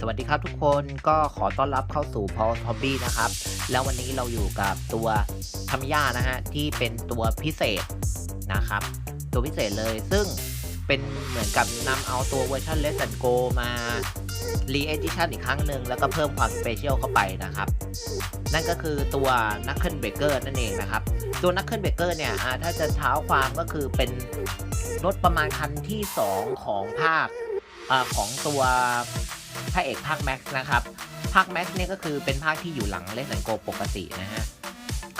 สวัสดีครับทุกคนก็ขอต้อนรับเข้าสู่ Paul Hobby นะครับ แล้ววันนี้เราอยู่กับตัวทามิยานะฮะ ที่เป็นตัวพิเศษนะครับ ตัวพิเศษเลยซึ่งเป็นเหมือนกับนำเอาตัวเวอร์ชัน Let's and Go มารีเอดิชันอีกครั้งหนึ่งแล้วก็เพิ่มความสเปเชียลเข้าไปนะครับ นั่นก็คือตัว Knuckle Breaker นั่นเองนะครับ ตัว Knuckle Breaker เนี่ยถ้าจะเท้าความก็คือเป็นรถประมาณคันที่ 2 ของภาคอของตัว พระเอกภาคแม็กซ์นะครับภาคแม็กซ์เนี่ยก็คือเป็นภาคที่อยู่หลังเลส n นโกปกตินะฮะ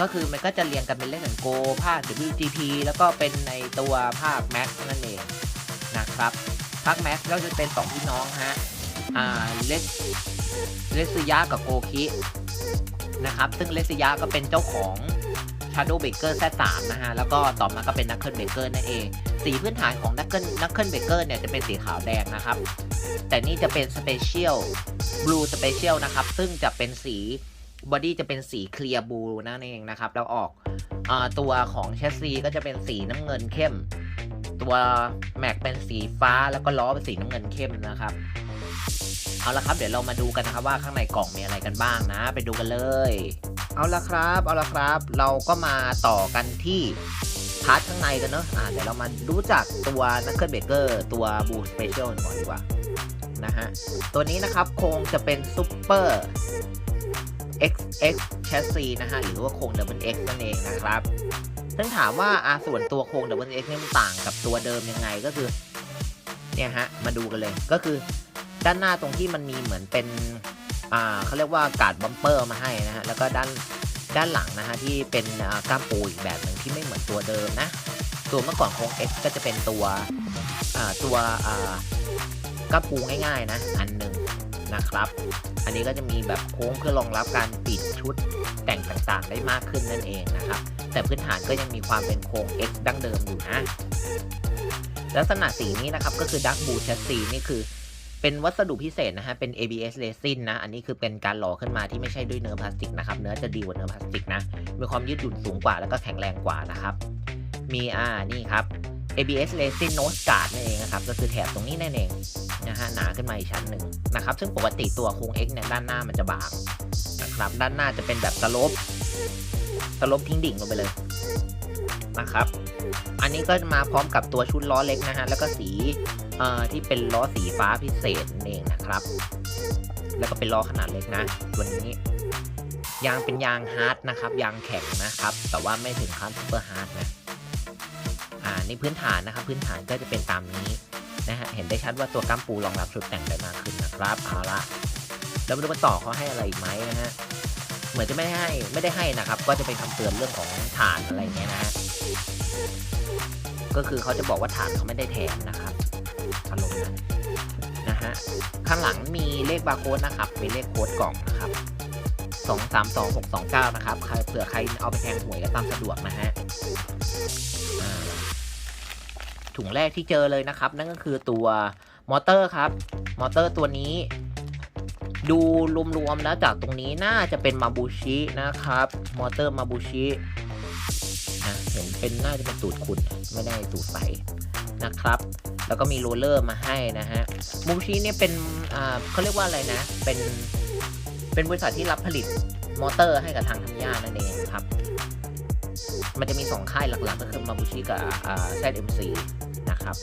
ก็คือมันก็จะเรียงกันเป็นเลส n นโกภาค WGP แล้วก็เป็นในตัวภาคแม็กซ์นั่นเองนะครับภาคแม็กซ์ก็จะเป็นสองพี่น้องฮะอ่าเลสเลสยากับโกคินะครับซึ่งเลสยาก็เป็นเจ้าของ Shadow Baker Z3 นะฮะ แล้วก็ต่อมาก็เป็น Knuckle Baker นั่นเอง สีพื้นฐานของ Knuckle Knuckle Baker เนี่ยจะเป็นสีขาวแดงนะครับ แต่นี่จะเป็น Special Blue Special นะครับ ซึ่งจะเป็นสีบอดี้จะเป็นสีเคลียร์บลูนั่นเองนะครับ แล้วออกอตัวของแชสซีก็จะเป็นสีน้ำเงินเข้ม ตัวแม็กเป็นสีฟ้าแล้วก็ล้อเป็นสีน้ำเงินเข้มนะครับเอาละครับ เดี๋ยวเรามาดูกันนะครับว่าข้างในกล่องมีอะไรกันบ้างนะ ไปดูกันเลย เอาละครับ เอาละครับ เราก็มาต่อกันที่พาร์ทข้างในกันเนอะอ่าเดี๋ยวเรามารู้จักตัว Knuckle Breaker ตัว Blue Special ก่อนดีกว่านะฮะ ตัวนี้นะครับโครงจะเป็น Super XX Chassis นะฮะ หรือว่าโครง Double X นั่นเองนะครับ ซึ่งถามว่าอาส่วนตัวโครง Double X เนี่ยมันต่างกับตัวเดิมยังไงก็คือ เนี่ยฮะ มาดูกันเลย ก็คือด้านหน้าตรงที่มันมีเหมือนเป็น อ่าเขาเรียกว่าการ์ดบัมเปอร์มาให้นะฮะแล้วก็ด้านด้านหลังนะฮะที่เป็นกล้ามปูอีกแบบหนึ่งที่ไม่เหมือนตัวเดิมนะ ตัวเมื่อก่อนโครง X ก็จะเป็นตัวตัวกล้ามปูง่ายๆนะอันหนึ่งนะครับ อันนี้ก็จะมีแบบโค้งเพื่อรองรับการติดชุดแต่งต่างๆ ได้มากขึ้นนั่นเองนะครับ แต่พื้นฐานก็ยังมีความเป็นโครง X ดั้งเดิมอยู่นะลักษณะสีนี้นะครับก็คือ Dark Blue Chassis นี่คือ เป็นวัสดุพิเศษนะฮะ เป็น ABS resin นะ อันนี้คือเป็นการหล่อขึ้นมาที่ไม่ใช่ด้วยเนื้อพลาสติกนะครับ เนื้อจะดีกว่าเนื้อพลาสติกนะ มีความยืดหยุ่นสูงกว่าแล้วก็แข็งแรงกว่านะครับ มีอ่า นี่ครับ ABS resin nose guard นั่นเองนะครับ ก็คือแถบตรงนี้นั่นเองนะฮะ หนาขึ้นมาอีกชั้นหนึ่งนะครับ ซึ่งปกติตัวโครง X เนี่ยด้านหน้ามันจะบางนะครับ ด้านหน้าจะเป็นแบบสโลปสลปทิ้งดิ่งลงไปเลยนะครับ อันนี้ก็มาพร้อมกับตัวชุดล้อเล็กนะฮะ แล้วก็สี ที่เป็นล้อสีฟ้าพิเศษนั่นเองนะครับ แล้วก็เป็นล้อขนาดเล็กนะตัวนี้ ยางเป็นยางฮาร์ดนะครับ ยางแข็งนะครับ แต่ว่าไม่ถึงขั้นซูเปอร์ฮาร์ดนะอ่านี่พื้นฐานนะครับ พื้นฐานก็จะเป็นตามนี้นะฮะเห็นได้ชัดว่าตัวกัมปูรองรับชุดแต่งได้มากขึ้นนะครับเอาละแล้วมาดูกันต่อเขาให้อะไรอีกไหมนะฮะเหมือนจะไม่ให้ไม่ได้ให้นะครับ ก็จะเป็นคำเตือนเรื่องของฐานอะไรเงี้ยนะฮะก็คือเขาจะบอกว่าฐานเขาไม่ได้แถมนะครับ ข้างหลังมีเลขบาร์โค้ดนะครับ เป็นเลขโค้ดกล่องนะครับสองสามสองหกสองเก้านะครับใครเผื่อใครเอาไปแทงหวยก็ตามสะดวกนะฮะถุงแรกที่เจอเลยนะครับ นั่นก็คือตัวมอเตอร์ครับ มอเตอร์ตัวนี้ ดูรวมๆแล้วจากตรงนี้น่าจะเป็นมาบูชินะครับ มอเตอร์มาบูชิเห็นเป็นน่าจะเป็นตูดขุ่นไม่ได้ตูดใสนะครับ แล้วก็มีโรลเลอร์มาให้นะฮะมูชิเนี่ยเป็นเขาเรียกว่าอะไรนะ เป็นเป็นบริษัทที่รับผลิตมอเตอร์ให้กับทางทัมย่านั่นเองครับ มันจะมี 2 ค่ายหลักๆ ก็คือมาบูชิกับเซทเอ่า ZMC นะครับ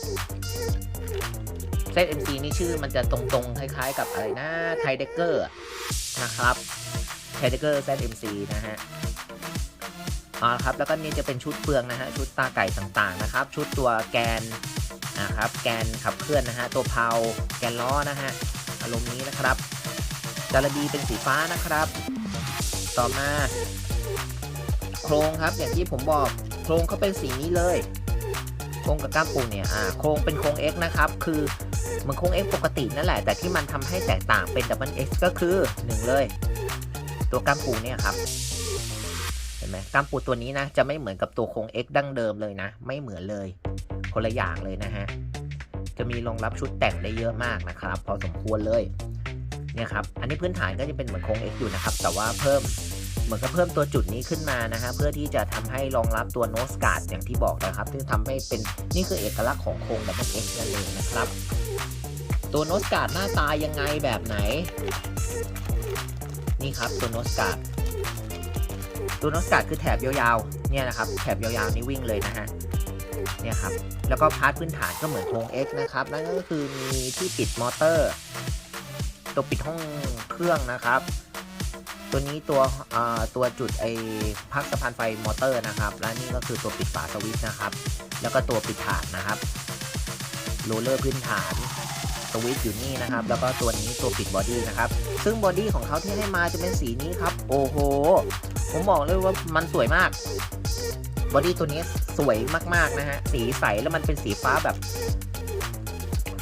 ZMC นี่ชื่อมันจะตรงๆ คล้ายๆ กับอะไรนะไทเดเกอร์นะครับไทเดเกอร์ ZMC นะฮะอ่าครับแล้วก็นี่จะเป็นชุดเฟืองนะฮะชุดตาไก่ต่างๆนะครับ ชุดตัวแกน นะครับ แกนขับเคลื่อนนะฮะ ตัวเพลาแกนล้อนะฮะ อารมณ์นี้นะครับจารบีเป็นสีฟ้านะครับ ต่อมา โครงครับ อย่างที่ผมบอก โครงเขาเป็นสีนี้เลย โครงกับก้ามปูเนี่ย อ่า โครงเป็นโครง X นะครับ คือมือนโครง X ปกตินั่นแหละ แต่ที่มันทำให้แตกต่างเป็น Double X ก็คือหนึ่งเลย ตัวก้ามปูเนี่ยครับเห็นไหมก้ามปูตัวนี้นะ จะไม่เหมือนกับตัวโครง X ดั้งเดิมเลยนะ ไม่เหมือนเลย คนละอย่างเลยนะฮะ จะมีรองรับชุดแต่งได้เยอะมากนะครับ พอสมควรเลยเนี่ยครับ อันนี้พื้นฐานก็จะเป็นเหมือนโครง X อยู่นะครับ แต่ว่าเพิ่มเหมือนกับเพิ่มตัวจุดนี้ขึ้นมานะฮะเพื่อที่จะทำให้รองรับตัวโนสการ์ดอย่างที่บอกนะครับซึ่งทำให้เป็นนี่คือเอกลักษณ์ของโครง Double X นั่นเองนะครับ ตัวโนสการ์ดหน้าตายังไงแบบไหน นี่ครับตัวโนสการ์ดตัวโนสการ์ดคือแถบยาวๆเนี่ยนะครับแถบยาวๆนี่วิ่งเลยนะฮะ เนี่ยครับ แล้วก็พาร์ทพื้นฐานก็เหมือนโครง X นะครับ นั่นก็คือมีที่ปิดมอเตอร์ ตัวปิดห้องเครื่องนะครับ ตัวนี้ตัวอ่าตัวจุดไอพักสะพานไฟมอเตอร์นะครับ และนี่ก็คือตัวปิดฝาสวิตช์นะครับ แล้วก็ตัวปิดฐานนะครับ โรลเลอร์พื้นฐานสวิตช์อยู่นี่นะครับ แล้วก็ตัวนี้ตัวปิดบอดี้นะครับ ซึ่งบอดี้ของเขาที่ให้มาจะเป็นสีนี้ครับ โอ้โห ผมบอกเลยว่ามันสวยมาก บอดี้ตัวนี้ สวยมากๆนะฮะ สีใสแล้วมันเป็นสีฟ้าแบบ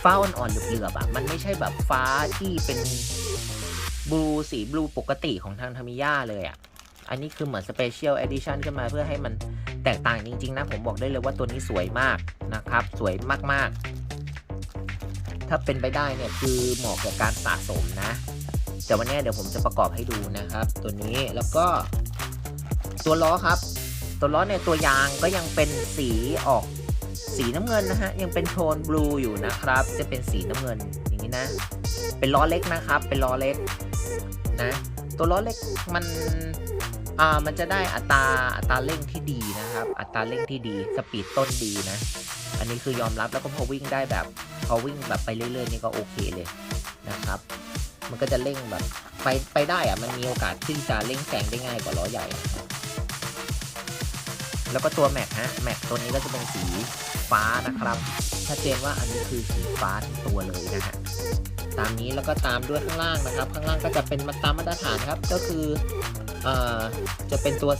ฟ้าอ่อนๆเหลือบๆอะ มันไม่ใช่แบบฟ้าที่เป็นบลูสีบลูปกติของทางทามิยาเลยอะ อันนี้คือเหมือนสเปเชียลเอดิชันขึ้นมาเพื่อให้มันแตกต่างจริง ๆ นะ ผมบอกได้เลยว่าตัวนี้สวยมากนะครับ สวยมากๆ ถ้าเป็นไปได้เนี่ยคือเหมาะกับการสะสมนะแต่วันนี้เดี๋ยวผมจะประกอบให้ดูนะครับ ตัวนี้แล้วก็ตัวล้อครับ ตัวล้อเนี่ยตัวยางก็ยังเป็นสีออกสีน้ำเงินนะฮะ ยังเป็นโทนบลูอยู่นะครับ จะเป็นสีน้ำเงินอย่างนี้นะ เป็นล้อเล็กนะครับ เป็นล้อเล็กนะ ตัวล้อเล็กมันอ่ามันจะได้อัตราอัตราเร่งที่ดีนะครับ อัตราเร่งที่ดีสปีดต้นดีนะ อันนี้คือยอมรับแล้วก็พอวิ่งได้แบบพอวิ่งแบบไปเรื่อยๆนี่ก็โอเคเลยนะครับ มันก็จะเร่งแบบไปไปได้อะมันมีโอกาสที่จะเร่งแซงได้ง่ายกว่าล้อใหญ่นะครับ แล้วก็ตัวแม็กฮะแม็กตัวนี้ก็จะเป็นสีฟ้านะครับชัดเจนว่าอันนี้คือสีฟ้าทั้งตัวเลยนะฮะตามนี้แล้วก็ตามด้วยข้างล่างนะครับ ข้างล่างก็จะเป็นมาตามมาตรฐานครับก็คือเอ่อจะเป็นตัว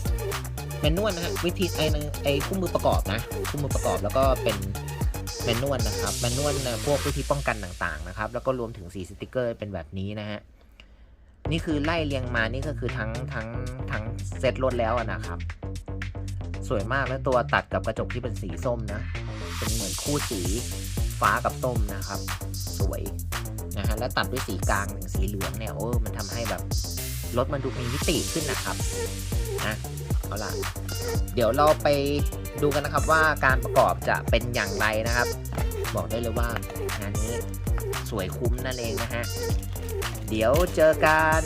แมนนวลนะฮะวิธีไอไอคู่มือประกอบนะคู่มือประกอบแล้วก็เป็นแมนนวลนะครับแมนนวลนะพวกวิธีป้องกันต่างๆนะครับ แล้วก็รวมถึงสีสติกเกอร์เป็นแบบนี้นะฮะนี่คือไล่เรียงมานี่ก็คือทั้งทั้งทั้งเซตรถแล้วนะครับ สวยมากแล้วตัวตัดกับกระจกที่เป็นสีส้มนะ เป็นเหมือนคู่สีฟ้ากับส้มนะครับ สวยนะฮะแล้วตัดด้วยสีกลางหนึ่งสีเหลืองเนี่ยโอ้มันทำให้แบบรถมันดูมีมิติขึ้นนะครับนะเอาล่ะเดี๋ยวเราไปดูกันนะครับว่าการประกอบจะเป็นอย่างไรนะครับ บอกได้เลยว่างานนี้สวยคุ้มนั่นเองนะฮะเดี๋ยวเจอกัน